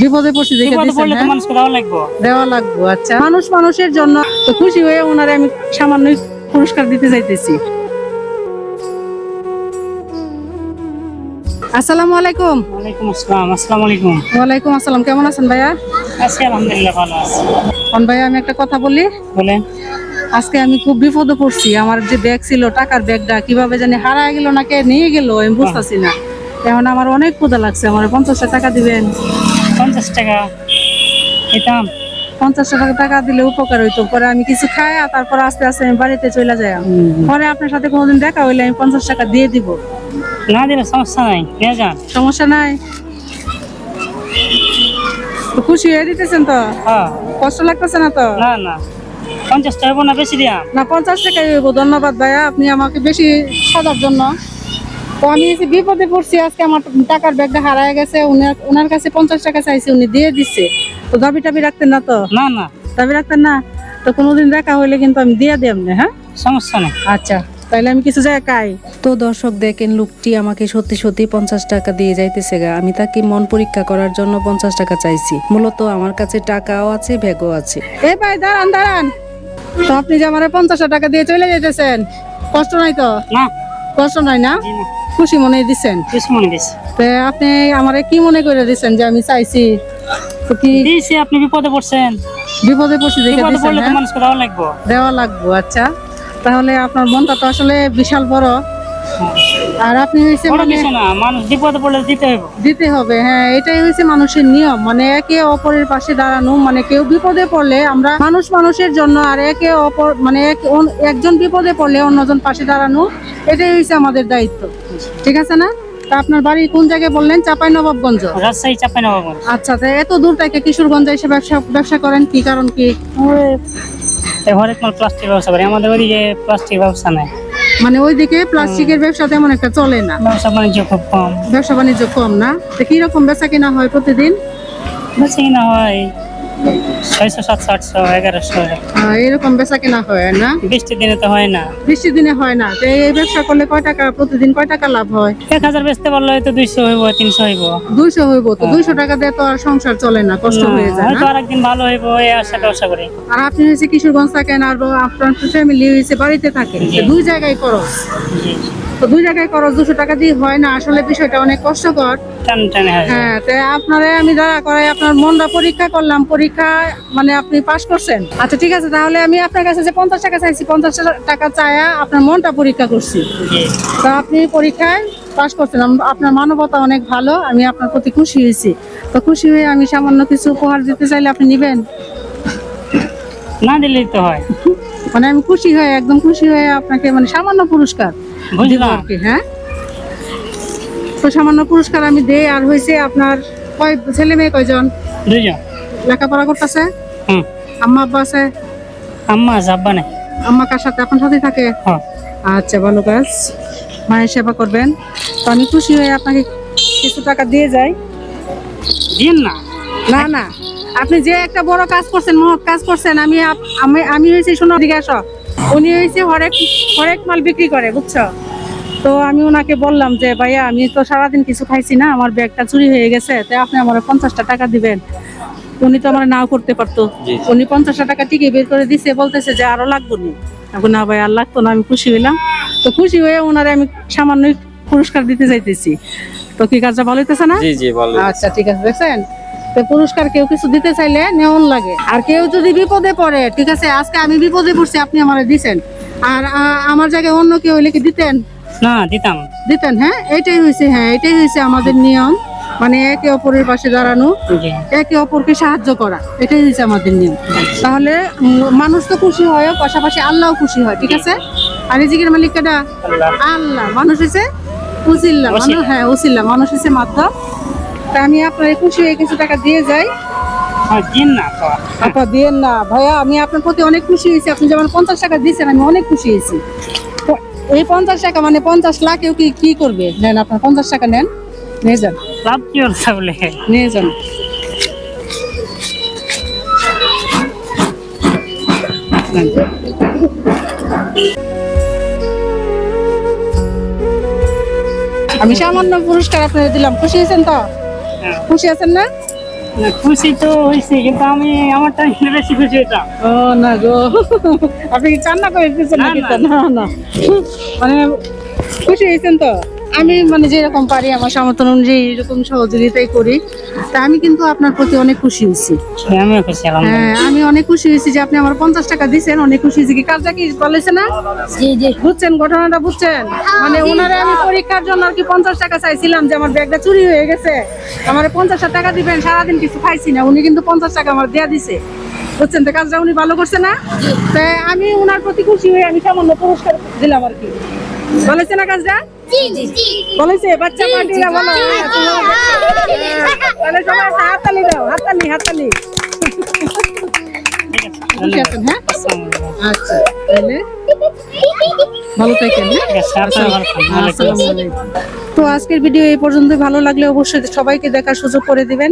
বিপদে পড়ছি দেখে হ্যাঁ? দেওয়া লাগবো। আচ্ছা। মানুষ মানুষের জন্য তো খুশি হয়ে ওনারে আমি সামান্য পুরস্কার দিতে চাইতেছি আসসালামু আলাইকুম। ওয়ালাইকুম আসসালাম আসসালামু আলাইকুম। ওয়ালাইকুম আসসালাম কেমন আছেন ভাইয়া? আছি আলহামদুলিল্লাহ ভালো আছি। কোন ভাইয়া আমি একটা কথা বলি? বলেন। আজকে আমি খুব বিপদে পড়ছি আমার যে ব্যাগ ছিল টাকার ব্যাগটা কীভাবে জানি হারায় গেল না কে নিয়ে গেল আমি বুঝতেছি না। এখন আমার অনেক ক্ষুদা লাগছে আমার পঞ্চাশটা টাকা দিবেন। পঞ্চাশ টাকা। দিতাম পঞ্চাশটা টাকা দিলে উপকার হইতো। পরে আমি কিছু খাই আর তারপর আস্তে আস্তে আমি বাড়িতে চলে যাই। পরে আপনার সাথে কোনোদিন দেখা হইলে আমি পঞ্চাশ টাকা দিয়ে দিব। না দিলে সমস্যা নাই নিয়ে যান। সমস্যা নাই। খুশি হয়ে দিতেছেন তো? হ্যাঁ। কষ্ট লাগতেছে না তো? না না। পঞ্চাশ টাকা না বেশি দিয়াম না পঞ্চাশ টাকাই হইব। ধন্যবাদ ভাইয়া। আপনি আমাকে বেশি সাজার জন্য। তো আমি এই যে বিপদে পড়ছি আজকে আমার টাকার ব্যাগটা হারায় গেছে উনার ওনার কাছে পঞ্চাশ টাকা চাইছে উনি দিয়ে দিচ্ছে তো দাবি টাবি রাখতেন না তো? না না। দাবি রাখতেন না? তো কোনোদিন দেখা হইলে কিন্তু আমি দিয়ে দিই আপনি হ্যাঁ? সমস্যা নেই। আচ্ছা তাহলে আমি কিছু জায়গায় খাই। তো দর্শক দেখেন লোকটি আমাকে সত্যি সত্যি পঞ্চাশ টাকা দিয়ে যাইতেছে গা। আমি তাকে মন পরীক্ষা করার জন্য পঞ্চাশ টাকা চাইছি। মূলত আমার কাছে টাকাও আছে ব্যাগও আছে। এ ভাই দাঁড়ান দাঁড়ান। তো আপনি যে আমার পঞ্চাশ টাকা দিয়ে চলে যেতেছেন কষ্ট নাই তো? না। কষ্ট নাই না। খুশি মনে দিচ্ছেন খুশি মনে তো আপনি আমারে কি মনে করে দিচ্ছেন যে আমি চাইছি? তো কি দিয়েছি আপনি বিপদে পড়ছেন। বিপদে পড়ছি দেখে দিছেন দিচ্ছেন? দেওয়া লাগবো। দেওয়া লাগবো আচ্ছা। তাহলে আপনার মনটা তো আসলে বিশাল বড়। আর আপনি হয়েছে মানে মানুষ বিপদে পড়লে দিতে হইব। দিতে হবে হ্যাঁ এটাই হয়েছে মানুষের নিয়ম। মানে একে অপরের পাশে দাঁড়ানো মানে কেউ বিপদে পড়লে আমরা মানুষ মানুষের জন্য আর একে অপর মানে একজন বিপদে পড়লে অন্যজন পাশে দাঁড়ানো এটাই হয়েছে আমাদের দায়িত্ব। ঠিক আছে না? তা আপনার বাড়ি কোন জায়গায় বললেন? চাপাই নবাবগঞ্জ? রাজশাহী চাপাই নেওয়া আচ্ছা তো এত দূর থেকে কিশোরগঞ্জ এসে ব্যবসা ব্যবসা করেন কি কারণ কি? হরেক মাল প্লাস্টিক ব্যবসা করি আমাদের ওইদিকে প্লাস্টিক ব্যবসা নাই। মানে ওইদিকে প্লাস্টিকের ব্যবসা তেমন একটা চলে না। ব্যবসা বাণিজ্য খুব কম। ব্যবসা বাণিজ্য কম না? তো কীরকম বেচা কিনা হয় প্রতিদিন? বেচা কিনা হয় ছয়শো সাতশো আটশো এগারোশো। এরকম বেচা কিনা হয় না? বৃষ্টির দিনে তো হয় না। বৃষ্টির দিনে হয় না। তো এই ব্যবসা করলে কয় টাকা প্রতিদিন কয় টাকা লাভ হয়? এক হাজার বেচতে পারলে হয়তো দুইশো হইব তিনশো হইব। দুইশো হইব তো। দুইশো টাকা দিয়ে তো আর সংসার চলে না কষ্ট হয়ে যায় হয়তো আরেকদিন ভালো হইব এই আশা ব্যবসা করি। আর আপনি হয়েছে কিশোরগঞ্জ থাকেন আর আপনার ফ্যামিলি হয়েছে বাড়িতে থাকেন। দুই জায়গায় খরচ। জি। তো দুই জায়গায় খরচ দুশো টাকা দিয়ে হয় না। আসলে বিষয়টা অনেক কষ্টকর। হয়। তো আপনারে আমি যারা করাই আপনার মনটা পরীক্ষা করলাম। পরীক্ষা মানে আপনি পাশ করছেন। আচ্ছা ঠিক আছে তাহলে আমি আপনার কাছে যে পঞ্চাশ টাকা চাইছি পঞ্চাশ টাকা চায়া আপনার মনটা পরীক্ষা করছি। তো আপনি পরীক্ষায় পাশ করছেন। আপনার মানবতা অনেক ভালো আমি আপনার প্রতি খুশি হয়েছি। তো খুশি হয়ে আমি সামান্য কিছু উপহার দিতে চাইলে আপনি নিবেন? না দিলেই তো হয়। মানে আমি খুশি হয়ে একদম খুশি হয়ে আপনাকে মানে সামান্য পুরস্কার। হ্যাঁ? তো সামান্য পুরস্কার আমি দেই আর হয়েছে আপনার কয় ছেলে মেয়ে কয়জন? লেখাপড়া করতেছে? আম্মা আব্বা আছে? আম্মা যাব্বা নাই। আম্মা কার সাথে? আপনার সাথে থাকে? হ্যাঁ। আচ্ছা ভালো কাজ। মায়ের সেবা করবেন। তো আমি খুশি হয়ে আপনাকে কিছু টাকা দিয়ে যাই। দিন না। না না। আপনি যে একটা বড় কাজ করছেন মহৎ কাজ করছেন আমি আমি আমি হয়েছি শোনো দিকে আসো। উনি হয়েছে হরেক হরেক মাল বিক্রি করে বুঝছ? তো আমি ওনাকে বললাম যে ভাইয়া আমি তো সারাদিন কিছু খাইছি না আমার ব্যাগটা চুরি হয়ে গেছে তাই আপনি আমার পঞ্চাশটা টাকা দিবেন। উনি তো আমার নাও করতে পারতো। উনি পঞ্চাশটা টাকা টিকে বের করে দিছে বলতেছে যে আরও লাগবে নি। এখন না ভাই আর লাগতো না আমি খুশি হইলাম। তো খুশি হয়ে ওনারে আমি সামান্য পুরস্কার দিতে চাইতেছি তো কি কাজটা ভালো হইতেছে না? আচ্ছা ঠিক আছে দেখছেন? তো পুরস্কার কেউ কিছু দিতে চাইলে নেওন লাগে। আর কেউ যদি বিপদে পড়ে ঠিক আছে আজকে আমি বিপদে পড়ছি আপনি আমার দিছেন। আর আমার জায়গায় অন্য কেউ হইলে কি দিতেন? না দিতাম। দিতেন হ্যাঁ? এটাই হয়েছে হ্যাঁ এটাই হয়েছে আমাদের নিয়ম। মানে একে অপরের পাশে দাঁড়ানো একে অপরকে সাহায্য করা এটাই হয়েছে আমাদের নিয়ম। তাহলে মানুষ তো খুশি হয় পাশাপাশি আল্লাহও খুশি হয় ঠিক আছে? আর রিজিকের মালিক কেডা আল্লাহ। মানুষ হয়েছে উসিল্লা মানুষ হ্যাঁ উসিল্লা মানুষ হয়েছে মাধ্যম। তা আমি আপনার খুশি হয়ে কিছু টাকা দিয়ে যাই। আপা দিয়েন না। ভাইয়া আমি আপনার প্রতি অনেক খুশি হয়েছি। আপনি যেমন পঞ্চাশ টাকা দিয়েছেন আমি অনেক খুশি হয়েছি। এই পঞ্চাশ টাকা মানে পঞ্চাশ লাখেও কি কি করবে? নেন আপনার পঞ্চাশ টাকা নেন। নিয়ে যান। লাভ কি বলে নিয়ে যান। আমি সামান্য পুরস্কার আপনাদের দিলাম। খুশি হয়েছেন তো। খুশি আছেন না? খুশি তো হয়েছে কিন্তু আমি আমারটা বেশি খুশি এটা ও না গো। আপনি কি কান্না করে? না। না। মানে খুশি হয়েছেন তো? আমি মানে যেরকম পারি আমার সামর্থ্য অনুযায়ী এরকম সহযোগিতাই করি। তা আমি কিন্তু আপনার প্রতি অনেক খুশি হয়েছি। আলহামদুলিল্লাহ। হ্যাঁ আমি অনেক খুশি হয়েছি যে আপনি আমার পঞ্চাশ টাকা দিচ্ছেন অনেক খুশি হয়েছি কি? কাজটা কি বলেছে না? বুঝছেন ঘটনাটা বুঝছেন? মানে ওনারে আমি পরীক্ষার জন্য আর কি পঞ্চাশ টাকা চাইছিলাম যে আমার ব্যাগটা চুরি হয়ে গেছে। আমার পঞ্চাশ টাকা দিবেন সারাদিন কিছু খাইছি না। উনি কিন্তু পঞ্চাশ টাকা আমার দেয়া দিছে। বুঝছেন? তো কাজটা উনি ভালো করছে না? তাই আমি ওনার প্রতি খুশি হয়ে আমি সামান্য পুরস্কার দিলাম আর কি। বলেছে না কাজটা? বলেছে বাচ্চা পার্টিরা বলো বলো। তাহলে সবাই হাততালি দাও হাততালি হাততালি। আচ্ছা তাহলে ভালো থাকেন। আসসালামু আলাইকুম। তো আজকের ভিডিও এই পর্যন্ত ভালো লাগলে অবশ্যই সবাইকে দেখার সুযোগ করে দিবেন